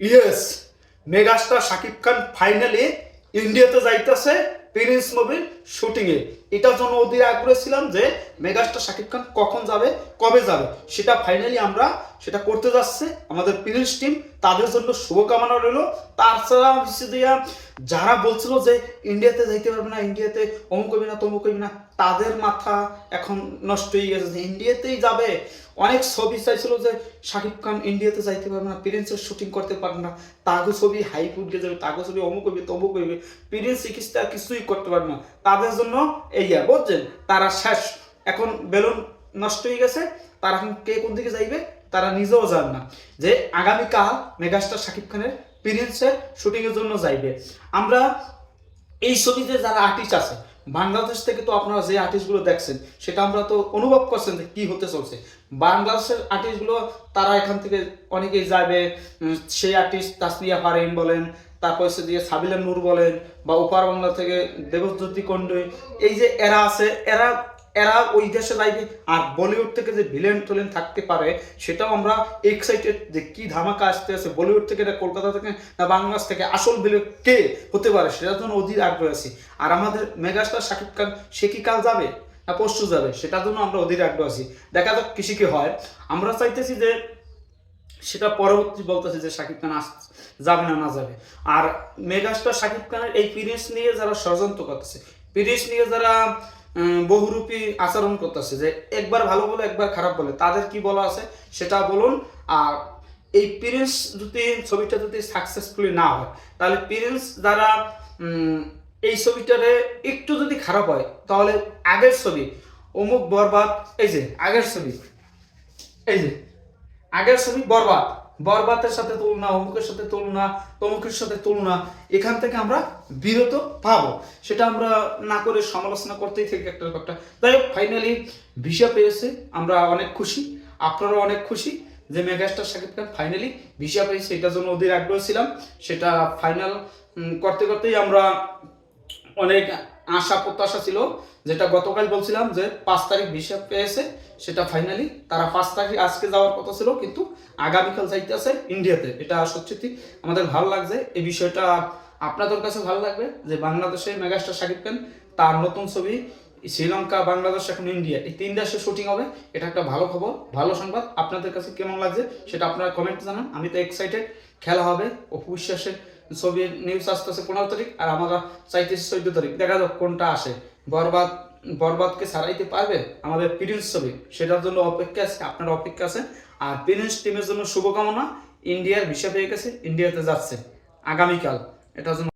Yes, megastar Shakib Khan finally ইন্ডিয়াতে যাইতেছে Prince মুভির শুটিংয়ে এটার জন্য অধীর আগ্রহ ছিলাম যে মেগাস্টার শাকিব খান কখন যাবে, কবে যাবে, সেটা ফাইনালি আমরা সেটা করতে যাচ্ছে। আমাদের প্রিন্স টিম তাদের জন্য শুভকামনা রইল। তাছাড়া যারা বলছিল যে ইন্ডিয়াতে যাইতে পারবে না, ইন্ডিয়াতে অমুক হইবে না, তমুক হইবে না, তাদের মাথা এখন নষ্ট হয়ে গেছে। যে ইন্ডিয়াতেই যাবে। অনেক ছবি চাইছিল যে শাকিব খান ইন্ডিয়াতে যাইতে পারবে না প্রিন্সের শুটিং করতে পারবে না। তাগো ছবি হাইপ উঠে যাবে, তাগো ছবি অমুক হইবে তমুক হইবে প্রিন্স চিকিৎসা কিছুই করতে পারবে না। তাদের জন্য এই বুঝছেন? তারা শেষ। এখন বেলুন নষ্ট হয়ে গেছে। তারা এখন কে কোন দিকে যাইবে? তারা নিজেও জান না যে আগামীকাল মেগাস্টার শাকিব খানের প্রিন্সের শুটিংয়ের জন্য যাইবে। আমরা এই ছবিতে যারা আর্টিস্ট আছে, বাংলাদেশ থেকে তো আপনারা যে আর্টিস্টগুলো দেখছেন, সেটা আমরা তো অনুভব করছেন যে কি হতে চলছে। বাংলাদেশের আর্টিস্টগুলো তারা এখান থেকে অনেকেই যাবে সেই আর্টিস্ট তাসনিয়া ফারিন বলেন, তারপর হচ্ছে দিয়ে সাবিলা নূর বলেন, বা ওপার বাংলা থেকে দেবজ্যোতি কন্ডই এই যে এরা আছে, এরা এরা ওই দেশে যাইবে আর বলিউড থেকে যে ভিলেন টোলেন থাকতে পারে, সেটাও আমরা এক্সাইটেড যে কি ধামাকা আসতে আছে, বলিউড থেকে না কলকাতা থেকে না বাংলাদেশ থেকে আসল ভিলেন কে হতে পারে, সেটার জন্য অধীর আগ্রহ আছি। আর আমাদের মেগাস্টার শাকিব খান, সে কি কাল যাবে? না পরশু যাবে? সেটার জন্য আমরা অধীর আগ্রহ আছি। দেখা যাক কৃষি কি হয়। আমরা চাইতেছি যে সেটা পরবর্তী বলতেছে যে শাকিব খান আস যাবে না না যাবে। আর মেগাস্টার শাকিব খানের এই পিরিয়ডস নিয়ে যারা ষড়যন্ত্র করতেছে পিরিয়ডস নিয়ে যারা বহুরূপী আচরণ করতেছে যে একবার ভালো বলে একবার খারাপ বলে। তাদের কি বলা আছে? সেটা বলুন। আর এই পিরিয়ন্স যদি ছবিটা যদি সাকসেসফুলি না হয় তাহলে যারা উম, এই ছবিটারে একটু যদি খারাপ হয় তাহলে আগের ছবি অমুক বরবাদ এই যে আগের ছবি এই যে আগের ছবি বরবাদ। বরবাদের সাথে তুলনা, অমুকের সাথে তুলনা, তমুকের সাথে তুলনা, এখান থেকে আমরা বিরত পাবো। সেটা আমরা না করে সমালোচনা করতেই থাকি একটা ব্যাপারটা। যাই হোক ফাইনালি ভিসা পেয়েছে, আমরা অনেক খুশি, আপনারা অনেক খুশি যে megastar Shakib Khan finally visa পেয়েছে, এটার জন্য ওদের আগ্রহ ছিলাম। সেটা ফাইনাল করতে করতেই আমরা অনেক আশা প্রত্যাশা ছিল, যেটা গতকাল বলছিলাম যে পাঁচ তারিখ ভিসা পেয়েছে, সেটা ফাইনালি তারা পাঁচ তারিখ আজকে যাওয়ার কথা ছিল, কিন্তু আগামীকাল যাইতে আছে ইন্ডিয়াতে। এটা সত্যি আমাদের ভালো লাগছে। এই বিষয়টা আপনাদের কাছে ভালো লাগবে যে বাংলাদেশে মেগাস্টার শাকিব খান তার নতুন ছবি শ্রীলঙ্কা, বাংলাদেশ, এখন ইন্ডিয়া, এই তিন দেশে শুটিং হবে। এটা একটা ভালো খবর, ভালো সংবাদ। আপনাদের কাছে কেমন লাগছে সেটা আপনারা কমেন্ট জানান। আমি তো এক্সাইটেড খেলা হবে অপু বিশ্বাসের ছবির নিউজ আসতেছে পনেরো তারিখ, আর আমরা চাইতেছি চোদ্দ তারিখ। দেখা যাক কোনটা আসে। বরবাদ, বরবাদকে সারাইতে পারবে আমাদের প্রিন্স ছবি। সেটার জন্য অপেক্ষা আছে, আপনার অপেক্ষা আছে। আর প্রিন্স টিমের জন্য শুভকামনা। ইন্ডিয়ার ভিসা পেয়ে গেছে, ইন্ডিয়াতে যাচ্ছে। আগামীকাল, এটার জন্য